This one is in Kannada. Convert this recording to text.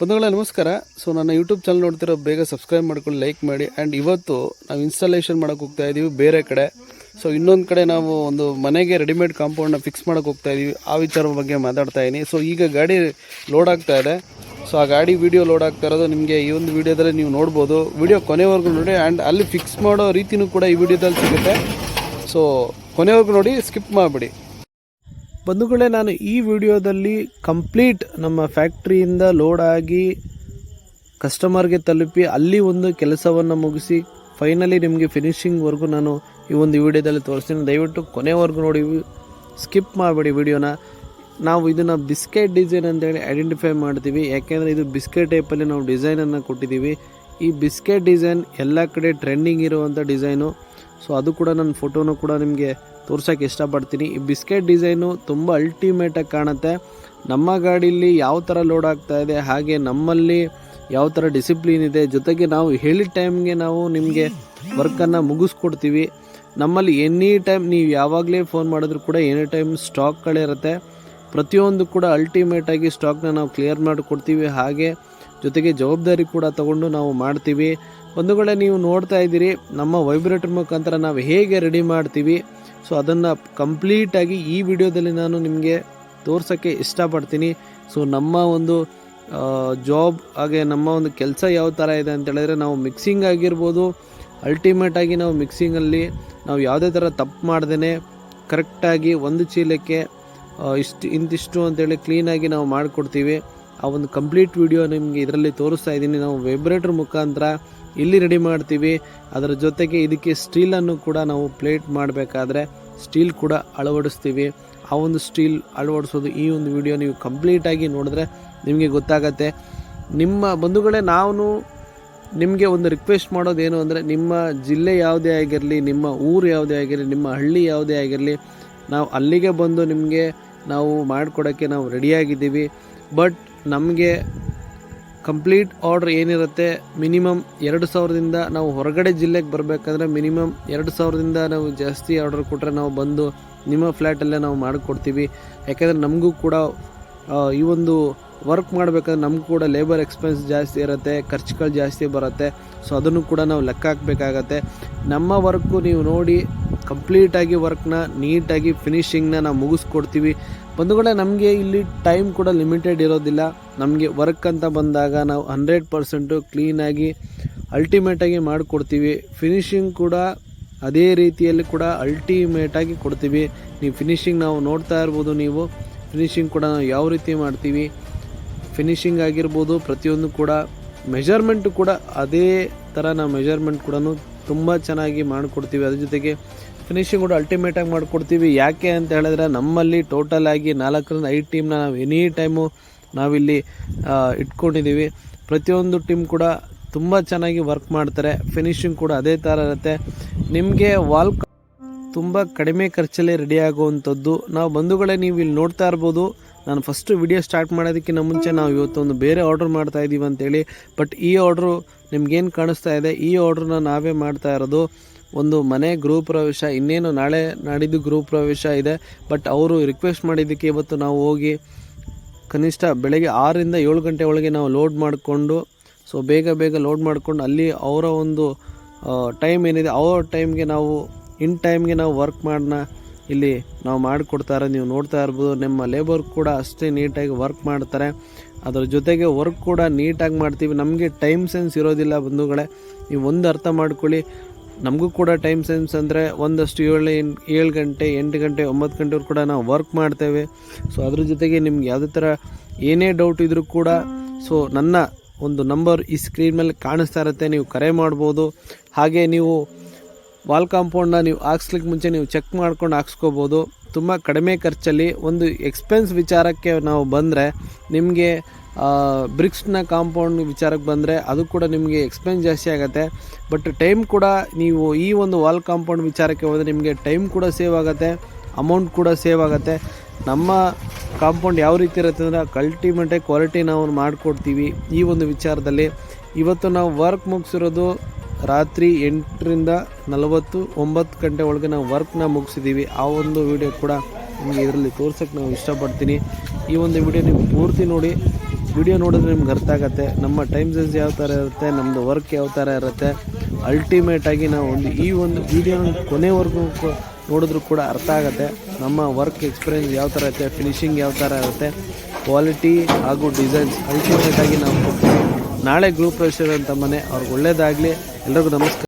ಬಂಧುಗಳೇ, ನಮಸ್ಕಾರ. ಸೊ ನನ್ನ ಯೂಟ್ಯೂಬ್ ಚಾನಲ್ ನೋಡ್ತಿರೋ ಬೇಗ ಸಬ್ಸ್ಕ್ರೈಬ್ ಮಾಡ್ಕೊಂಡು ಲೈಕ್ ಮಾಡಿ. ಆ್ಯಂಡ್ ಇವತ್ತು ನಾವು ಇನ್ಸ್ಟಾಲೇಷನ್ ಮಾಡೋಕೆ ಹೋಗ್ತಾ ಇದ್ದೀವಿ ಬೇರೆ ಕಡೆ. ಸೊ ಇನ್ನೊಂದು ಕಡೆ ನಾವು ಒಂದು ಮನೆಗೆ ರೆಡಿಮೇಡ್ ಕಾಂಪೌಂಡನ್ನ ಫಿಕ್ಸ್ ಮಾಡೋಕೆ ಹೋಗ್ತಾ ಇದ್ದೀವಿ ಆ ವಿಚಾರದ ಬಗ್ಗೆ ಮಾತಾಡ್ತಾ ಇದ್ದೀನಿ ಸೊ ಈಗ ಗಾಡಿ ಲೋಡ್ ಆಗ್ತಾ ಇದೆ. ಸೊ ಆ ಗಾಡಿ ವಿಡಿಯೋ ಲೋಡ್ ಆಗ್ತಾ ಇರೋದು ನಿಮಗೆ ಈ ಒಂದು ವಿಡಿಯೋದಲ್ಲಿ ನೀವು ನೋಡ್ಬೋದು. ವಿಡಿಯೋ ಕೊನೆವರೆಗೂ ನೋಡಿ. ಆ್ಯಂಡ್ ಅಲ್ಲಿ ಫಿಕ್ಸ್ ಮಾಡೋ ರೀತಿನೂ ಕೂಡ ಈ ವಿಡಿಯೋದಲ್ಲಿ ಸಿಗುತ್ತೆ. ಸೊ ಕೊನೆವರೆಗೂ ನೋಡಿ ಸ್ಕಿಪ್ ಮಾಡಿಬಿಡಿ. ಬಂಧುಗಳೇ, ನಾನು ಈ ವಿಡಿಯೋದಲ್ಲಿ ಕಂಪ್ಲೀಟ್ ನಮ್ಮ ಫ್ಯಾಕ್ಟ್ರಿಯಿಂದ ಲೋಡ್ ಆಗಿ ಕಸ್ಟಮರ್ಗೆ ತಲುಪಿ ಅಲ್ಲಿ ಒಂದು ಕೆಲಸವನ್ನು ಮುಗಿಸಿ ಫೈನಲಿ ನಿಮಗೆ ಫಿನಿಷಿಂಗ್ವರೆಗೂ ನಾನು ಈ ಒಂದು ವಿಡಿಯೋದಲ್ಲಿ ತೋರಿಸ್ತೀನಿ. ದಯವಿಟ್ಟು ಕೊನೆವರೆಗೂ ನೋಡಿ, ಸ್ಕಿಪ್ ಮಾಡಬೇಡಿ ವಿಡಿಯೋನ. ನಾವು ಇದನ್ನು ಬಿಸ್ಕೆಟ್ ಡಿಸೈನ್ ಅಂತೇಳಿ ಐಡೆಂಟಿಫೈ ಮಾಡ್ತೀವಿ. ಯಾಕೆಂದರೆ ಇದು ಬಿಸ್ಕೆಟ್ ಟೈಪಲ್ಲಿ ನಾವು ಡಿಸೈನನ್ನು ಕೊಟ್ಟಿದ್ದೀವಿ. ಈ ಬಿಸ್ಕೆಟ್ ಡಿಸೈನ್ ಎಲ್ಲ ಕಡೆ ಟ್ರೆಂಡಿಂಗ್ ಇರುವಂಥ ಡಿಸೈನು. ಸೊ ಅದು ಕೂಡ ನನ್ನ ಫೋಟೋನು ಕೂಡ ನಿಮಗೆ ತೋರ್ಸೋಕ್ಕೆ ಇಷ್ಟಪಡ್ತೀನಿ. ಈ ಬಿಸ್ಕೆಟ್ ಡಿಸೈನು ತುಂಬ ಅಲ್ಟಿಮೇಟಾಗಿ ಕಾಣುತ್ತೆ. ನಮ್ಮ ಗಾಡೀಲಿ ಯಾವ ಥರ ಲೋಡ್ ಆಗ್ತಾ ಇದೆ, ಹಾಗೆ ನಮ್ಮಲ್ಲಿ ಯಾವ ಥರ ಡಿಸಿಪ್ಲಿನ್ ಇದೆ, ಜೊತೆಗೆ ನಾವು ಹೇಳಿದ ಟೈಮ್ಗೆ ನಾವು ನಿಮಗೆ ವರ್ಕನ್ನು ಮುಗಿಸ್ಕೊಡ್ತೀವಿ. ನಮ್ಮಲ್ಲಿ ಎನಿ ಟೈಮ್ ನೀವು ಯಾವಾಗಲೇ ಫೋನ್ ಮಾಡಿದ್ರು ಕೂಡ ಎನಿ ಟೈಮ್ ಸ್ಟಾಕ್ಗಳಿರುತ್ತೆ ಪ್ರತಿಯೊಂದು ಕೂಡ ಅಲ್ಟಿಮೇಟಾಗಿ ಸ್ಟಾಕ್ನ ನಾವು ಕ್ಲಿಯರ್ ಮಾಡಿಕೊಡ್ತೀವಿ. ಹಾಗೆ ಜೊತೆಗೆ ಜವಾಬ್ದಾರಿ ಕೂಡ ತಗೊಂಡು ನಾವು ಮಾಡ್ತೀವಿ. ಒಂದು ವೇಳೆ ನೀವು ನೋಡ್ತಾ ಇದ್ದೀರಿ, ನಮ್ಮ ವೈಬ್ರೇಟರ್ ಮುಖಾಂತರ ನಾವು ಹೇಗೆ ರೆಡಿ ಮಾಡ್ತೀವಿ ಸೊ ಅದನ್ನು ಕಂಪ್ಲೀಟಾಗಿ ಈ ವಿಡಿಯೋದಲ್ಲಿ ನಾನು ನಿಮಗೆ ತೋರ್ಸೋಕ್ಕೆ ಇಷ್ಟಪಡ್ತೀನಿ. ಸೊ ನಮ್ಮ ಒಂದು ಜಾಬ್ ಹಾಗೆ ನಮ್ಮ ಒಂದು ಕೆಲಸ ಯಾವ ಥರ ಇದೆ ಅಂತ ಹೇಳಿದ್ರೆ ನಾವು ಮಿಕ್ಸಿಂಗ್ ಆಗಿರ್ಬೋದು. ಅಲ್ಟಿಮೇಟಾಗಿ ನಾವು ಮಿಕ್ಸಿಂಗಲ್ಲಿ ನಾವು ಯಾವುದೇ ಥರ ತಪ್ಪು ಮಾಡ್ದೇ ಕರೆಕ್ಟಾಗಿ ಒಂದು ಚೀಲಕ್ಕೆ ಇಷ್ಟು, ಇಂತಿಷ್ಟು ಅಂತೇಳಿ ಕ್ಲೀನಾಗಿ ನಾವು ಮಾಡಿಕೊಡ್ತೀವಿ. ಆ ಒಂದು ಕಂಪ್ಲೀಟ್ ವಿಡಿಯೋ ನಿಮಗೆ ಇದರಲ್ಲಿ ತೋರಿಸ್ತಾ ಇದ್ದೀನಿ. ನಾವು ವೈಬ್ರೇಟರ್ ಮುಖಾಂತರ ಇಲ್ಲಿ ರೆಡಿ ಮಾಡ್ತೀವಿ. ಅದರ ಜೊತೆಗೆ ಇದಕ್ಕೆ ಸ್ಟೀಲನ್ನು ಕೂಡ ನಾವು ಪ್ಲೇಟ್ ಮಾಡಬೇಕಾದ್ರೆ ಸ್ಟೀಲ್ ಕೂಡ ಅಳವಡಿಸ್ತೀವಿ. ಆ ಒಂದು ಸ್ಟೀಲ್ ಅಳವಡಿಸೋದು ಈ ಒಂದು ವಿಡಿಯೋ ನೀವು ಕಂಪ್ಲೀಟಾಗಿ ನೋಡಿದ್ರೆ ನಿಮಗೆ ಗೊತ್ತಾಗತ್ತೆ. ನಿಮ್ಮ ಬಂಧುಗಳೇ ನಾವು ನಿಮಗೆ ಒಂದು ರಿಕ್ವೆಸ್ಟ್ ಮಾಡೋದೇನು ಅಂದರೆ ನಿಮ್ಮ ಜಿಲ್ಲೆ ಯಾವುದೇ ಆಗಿರಲಿ, ನಿಮ್ಮ ಊರು ಯಾವುದೇ ಆಗಿರಲಿ, ನಿಮ್ಮ ಹಳ್ಳಿ ಯಾವುದೇ ಆಗಿರಲಿ, ನಾವು ಅಲ್ಲಿಗೆ ಬಂದು ನಿಮಗೆ ನಾವು ಮಾಡಿಕೊಡೋಕ್ಕೆ ನಾವು ರೆಡಿಯಾಗಿದ್ದೀವಿ ಬಟ್ ನಮಗೆ ಕಂಪ್ಲೀಟ್ ಆರ್ಡ್ರ್ ಏನಿರುತ್ತೆ, ಮಿನಿಮಮ್ ಎರಡು ಸಾವಿರದಿಂದ ನಾವು ಹೊರಗಡೆ ಜಿಲ್ಲೆಗೆ ಬರಬೇಕಂದ್ರೆ ಮಿನಿಮಮ್ ಎರಡು ಸಾವಿರದಿಂದ ನಾವು ಜಾಸ್ತಿ ಆರ್ಡರ್ ಕೊಟ್ಟರೆ ನಾವು ಬಂದು ನಿಮ್ಮ ಫ್ಲ್ಯಾಟಲ್ಲೇ ನಾವು ಮಾಡಿಕೊಡ್ತೀವಿ. ಯಾಕೆಂದರೆ ನಮಗೂ ಕೂಡ ಈ ಒಂದು ವರ್ಕ್ ಮಾಡಬೇಕಾದ್ರೆ ನಮಗೂ ಕೂಡ ಲೇಬರ್ ಎಕ್ಸ್ಪೆನ್ಸ್ ಜಾಸ್ತಿ ಇರುತ್ತೆ, ಖರ್ಚುಗಳು ಜಾಸ್ತಿ ಬರುತ್ತೆ. ಸೊ ಅದನ್ನು ಕೂಡ ನಾವು ಲೆಕ್ಕ ಹಾಕಬೇಕಾಗತ್ತೆ. ನಮ್ಮ ವರ್ಕು ನೀವು ನೋಡಿ ಕಂಪ್ಲೀಟಾಗಿ ವರ್ಕ್ನ ನೀಟಾಗಿ ಫಿನಿಷಿಂಗ್ನ ನಾವು ಮುಗಿಸ್ಕೊಡ್ತೀವಿ. ಬಂಧುಗಳೇ ನಮಗೆ ಇಲ್ಲಿ ಟೈಮ್ ಕೂಡ ಲಿಮಿಟೆಡ್ ಇರೋದಿಲ್ಲ. ನಮಗೆ ವರ್ಕ್ ಅಂತ ಬಂದಾಗ ನಾವು ಹಂಡ್ರೆಡ್ ಪರ್ಸೆಂಟು ಕ್ಲೀನಾಗಿ ಅಲ್ಟಿಮೇಟಾಗಿ ಮಾಡಿಕೊಡ್ತೀವಿ. ಫಿನಿಶಿಂಗ್ ಕೂಡ ಅದೇ ರೀತಿಯಲ್ಲಿ ಕೂಡ ಅಲ್ಟಿಮೇಟಾಗಿ ಕೊಡ್ತೀವಿ. ನೀವು ಫಿನಿಶಿಂಗ್ ನಾವು ನೋಡ್ತಾ ಇರ್ಬೋದು ನೀವು. ಫಿನಿಶಿಂಗ್ ಕೂಡ ನಾವು ಯಾವ ರೀತಿ ಮಾಡ್ತೀವಿ. ಫಿನಿಶಿಂಗ್ ಆಗಿರ್ಬೋದು, ಪ್ರತಿಯೊಂದು ಕೂಡ ಮೆಜರ್ಮೆಂಟು ಕೂಡ ಅದೇ ಥರ ನಾವು ಮೆಜರ್ಮೆಂಟ್ ಕೂಡ ತುಂಬ ಚೆನ್ನಾಗಿ ಮಾಡಿಕೊಡ್ತೀವಿ. ಅದ್ರ ಜೊತೆಗೆ ಫಿನಿಶಿಂಗ್ ಕೂಡ ಅಲ್ಟಿಮೇಟಾಗಿ ಮಾಡಿಕೊಡ್ತೀವಿ. ಯಾಕೆ ಅಂತ ಹೇಳಿದ್ರೆ, ನಮ್ಮಲ್ಲಿ ಟೋಟಲ್ ಆಗಿ ನಾಲ್ಕರಿಂದ ಐದು ಟೀಮ್ನ ನಾವು ಎನಿ ಟೈಮು ನಾವಿಲ್ಲಿ ಇಟ್ಕೊಂಡಿದ್ದೀವಿ ಪ್ರತಿಯೊಂದು ಟೀಮ್ ಕೂಡ ತುಂಬ ಚೆನ್ನಾಗಿ ವರ್ಕ್ ಮಾಡ್ತಾರೆ. ಫಿನಿಶಿಂಗ್ ಕೂಡ ಅದೇ ಥರ ಇರುತ್ತೆ. ನಿಮಗೆ ವಾಲ್ ತುಂಬ ಕಡಿಮೆ ಖರ್ಚಲ್ಲೇ ರೆಡಿ ಆಗುವಂಥದ್ದು. ನಾವು ಬಂಧುಗಳೇ ನೀವು ಇಲ್ಲಿ ನೋಡ್ತಾ ಇರ್ಬೋದು. ನಾನು ಫಸ್ಟು ವಿಡಿಯೋ ಸ್ಟಾರ್ಟ್ ಮಾಡೋದಕ್ಕಿಂತ ಮುಂಚೆ ನಾವು ಇವತ್ತೊಂದು ಬೇರೆ ಆರ್ಡ್ರ್ ಮಾಡ್ತಾ ಇದ್ದೀವಿ ಅಂತೇಳಿ. ಬಟ್ ಈ ಆರ್ಡ್ರು ನಿಮ್ಗೇನು ಕಾಣಿಸ್ತಾ ಇದೆ? ಈ ಆರ್ಡ್ರನ್ನ ನಾವೇ ಮಾಡ್ತಾ ಇರೋದು. ಒಂದು ಮನೆ ಗೃಹ ಪ್ರವೇಶ, ಇನ್ನೇನು ನಾಳೆ ನಾಡಿದ್ದು ಗೃಹ ಪ್ರವೇಶ ಇದೆ. ಬಟ್ ಅವರು ರಿಕ್ವೆಸ್ಟ್ ಮಾಡಿದ್ದಕ್ಕೆ ಇವತ್ತು ನಾವು ಹೋಗಿ ಕನಿಷ್ಠ ಬೆಳಗ್ಗೆ ಆರರಿಂದ ಏಳು ಗಂಟೆ ಒಳಗೆ ನಾವು ಲೋಡ್ ಮಾಡಿಕೊಂಡು ಸೊ ಬೇಗ ಬೇಗ ಲೋಡ್ ಮಾಡಿಕೊಂಡು ಅಲ್ಲಿ ಅವರ ಒಂದು ಟೈಮ್ ಏನಿದೆ, ಅವರ ಟೈಮ್ಗೆ ನಾವು ಇನ್ ಟೈಮ್ಗೆ ನಾವು ವರ್ಕ್ ಮಾಡೋಣ ಇಲ್ಲಿ ನಾವು ಮಾಡಿಕೊಡ್ತಾರೆ, ನೀವು ನೋಡ್ತಾ ಇರ್ಬೋದು, ನಮ್ಮ ಲೇಬರ್ ಕೂಡ ಅಷ್ಟೇ ನೀಟಾಗಿ ವರ್ಕ್ ಮಾಡ್ತಾರೆ. ಅದರ ಜೊತೆಗೆ ವರ್ಕ್ ಕೂಡ ನೀಟಾಗಿ ಮಾಡ್ತೀವಿ. ನಮಗೆ ಟೈಮ್ ಸೆನ್ಸ್ ಇರೋದಿಲ್ಲ ಬಂಧುಗಳೇ. ನೀವು ಒಂದು ಅರ್ಥ ಮಾಡ್ಕೊಳ್ಳಿ. ನಮಗೂ ಕೂಡ ಟೈಮ್ ಸೆನ್ಸ್ ಅಂದರೆ ಒಂದಷ್ಟು ಏಳು ಏಳು ಗಂಟೆ, ಎಂಟು ಗಂಟೆ, ಒಂಬತ್ತು ಗಂಟೆವ್ರು ಕೂಡ ನಾವು ವರ್ಕ್ ಮಾಡ್ತೇವೆ. ಸೊ ಅದ್ರ ಜೊತೆಗೆ ನಿಮ್ಗೆ ಯಾವುದೇ ಥರ ಏನೇ ಡೌಟ್ ಇದ್ದರೂ ಕೂಡ ಸೊ ನನ್ನ ಒಂದು ನಂಬರ್ ಈ ಸ್ಕ್ರೀನ್ ಮೇಲೆ ಕಾಣಿಸ್ತಾ ಇರುತ್ತೆ. ನೀವು ಕರೆ ಮಾಡ್ಬೋದು. ಹಾಗೆ ನೀವು ವಾಲ್ ಕಾಂಪೌಂಡ್ನ ನೀವು ಹಾಕ್ಸ್ಲಿಕ್ಕೆ ಮುಂಚೆ ನೀವು ಚೆಕ್ ಮಾಡ್ಕೊಂಡು ಹಾಕ್ಸ್ಕೋಬೋದು. ತುಂಬ ಕಡಿಮೆ ಖರ್ಚಲ್ಲಿ ಒಂದು ಎಕ್ಸ್ಪೆನ್ಸ್ ವಿಚಾರಕ್ಕೆ ನಾವು ಬಂದರೆ ನಿಮಗೆ ಬ್ರಿಕ್ಸ್ನ ಕಾಂಪೌಂಡ್ ವಿಚಾರಕ್ಕೆ ಬಂದರೆ ಅದು ಕೂಡ ನಿಮಗೆ ಎಕ್ಸ್ಪೆನ್ಸ್ ಜಾಸ್ತಿ ಆಗುತ್ತೆ. ಬಟ್ ಟೈಮ್ ಕೂಡ ನೀವು ಈ ಒಂದು ವಾಲ್ ಕಾಂಪೌಂಡ್ ವಿಚಾರಕ್ಕೆ ಹೋದರೆ ನಿಮಗೆ ಟೈಮ್ ಕೂಡ ಸೇವ್ ಆಗುತ್ತೆ ಅಮೌಂಟ್ ಕೂಡ ಸೇವ್ ಆಗುತ್ತೆ. ನಮ್ಮ ಕಾಂಪೌಂಡ್ ಯಾವ ರೀತಿ ಇರುತ್ತೆ ಅಂದರೆ ಅಲ್ಟಿಮೇಟಾಗಿ ಕ್ವಾಲಿಟಿ ನಾವು ಮಾಡಿಕೊಡ್ತೀವಿ ಈ ಒಂದು ವಿಚಾರದಲ್ಲಿ. ಇವತ್ತು ನಾವು ವರ್ಕ್ ಮುಗಿಸಿರೋದು ರಾತ್ರಿ ಎಂಟರಿಂದ ನಲವತ್ತು, ಒಂಬತ್ತು ಗಂಟೆ ಒಳಗೆ ನಾವು ವರ್ಕ್ನ ಮುಗಿಸಿದ್ದೀವಿ ಆ ಒಂದು ವಿಡಿಯೋ ಕೂಡ ನಿಮಗೆ ಇದರಲ್ಲಿ ತೋರ್ಸೋಕ್ಕೆ ನಾವು ಇಷ್ಟಪಡ್ತೀನಿ. ಈ ಒಂದು ವಿಡಿಯೋ ನೀವು ಪೂರ್ತಿ ನೋಡಿ. ವಿಡಿಯೋ ನೋಡಿದ್ರೆ ನಿಮ್ಗೆ ಅರ್ಥ ಆಗುತ್ತೆ. ನಮ್ಮ ಟೈಮ್ ಸೆನ್ಸ್ ಯಾವ ಥರ ಇರುತ್ತೆ ನಮ್ಮದು ವರ್ಕ್ ಯಾವ ಥರ ಇರುತ್ತೆ. ಅಲ್ಟಿಮೇಟಾಗಿ ನಾವು ಒಂದು ಈ ಒಂದು ವಿಡಿಯೋನ ಕೊನೆವರೆಗೂ ನೋಡಿದ್ರೂ ಕೂಡ ಅರ್ಥ ಆಗುತ್ತೆ. ನಮ್ಮ ವರ್ಕ್ ಎಕ್ಸ್ಪೀರಿಯನ್ಸ್ ಯಾವ ಥರ ಇರುತ್ತೆ ಫಿನಿಶಿಂಗ್ ಯಾವ ಥರ ಇರುತ್ತೆ. ಕ್ವಾಲಿಟಿ ಹಾಗೂ ಡಿಸೈನ್ಸ್ ಅಲ್ಟಿಮೇಟಾಗಿ ನಾವು ನಾಳೆ ಗ್ರೂಪ್ ರೆಸ್ಟೋರೆಂಟ್ ಅಂತ ಮನೆ, ಅವ್ರಿಗೆ ಒಳ್ಳೇದಾಗಲಿ. ಎಲ್ರಿಗೂ ನಮಸ್ಕಾರ.